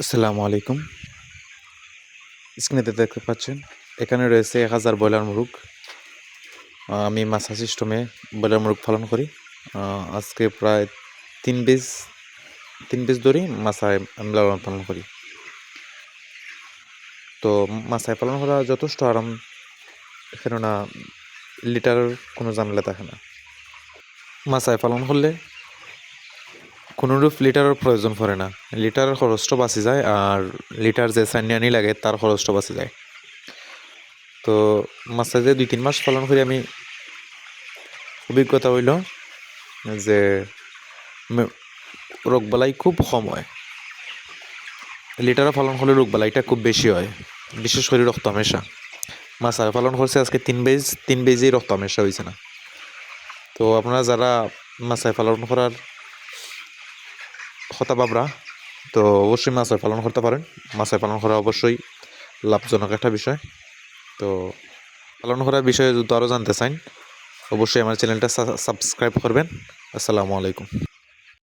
আসসালামু আলাইকুম। স্ক্রিনেতে দেখতে পাচ্ছেন, এখানে রয়েছে এক হাজার ব্রয়লার মুরগ। আমি মাছা সিস্টেমে ব্রয়লার মুরগ পালন করি। আজকে প্রায় তিন বেজ তিন বেজ ধরেই মাছায় আমি লালন পালন করি। তো মাছায় পালন করা যথেষ্ট আরাম, কেননা লিটারের কোনো ঝামেলা থাকে না। মাছায় পালন করলে কোনোরূপ লিটারের প্রয়োজন পড়ে না। লিটারের খরচটা বাঁচি যায় আর লিটার যে সাইনিয়ানি লাগে তার খরচটা বাঁচি যায়। তো মাছে যে দুই, তিন মাস পালন করে আমি অভিজ্ঞতা হইল যে রোগবালাই খুব কম হয়। লিটারে পালন করলে রোগবালাইটা খুব বেশি হয়, বিশেষ করে রক্ত হামেশা। মাছায় পালন করছে আজকে তিন বেজ, তিন বেজেই রক্ত হামেশা হয়েছে না। তো আপনারা যারা মাছায় পালন করার কথা বাবরা তো অবশ্যই মাছের পালন করতে পারেন। মাছের পালন করা অবশ্যই লাভজনক একটা বিষয়। তো পালন করার বিষয়ে যদি আরও জানতে চান, অবশ্যই আমার চ্যানেলটা সাবস্ক্রাইব করবেন। আসসালামু আলাইকুম।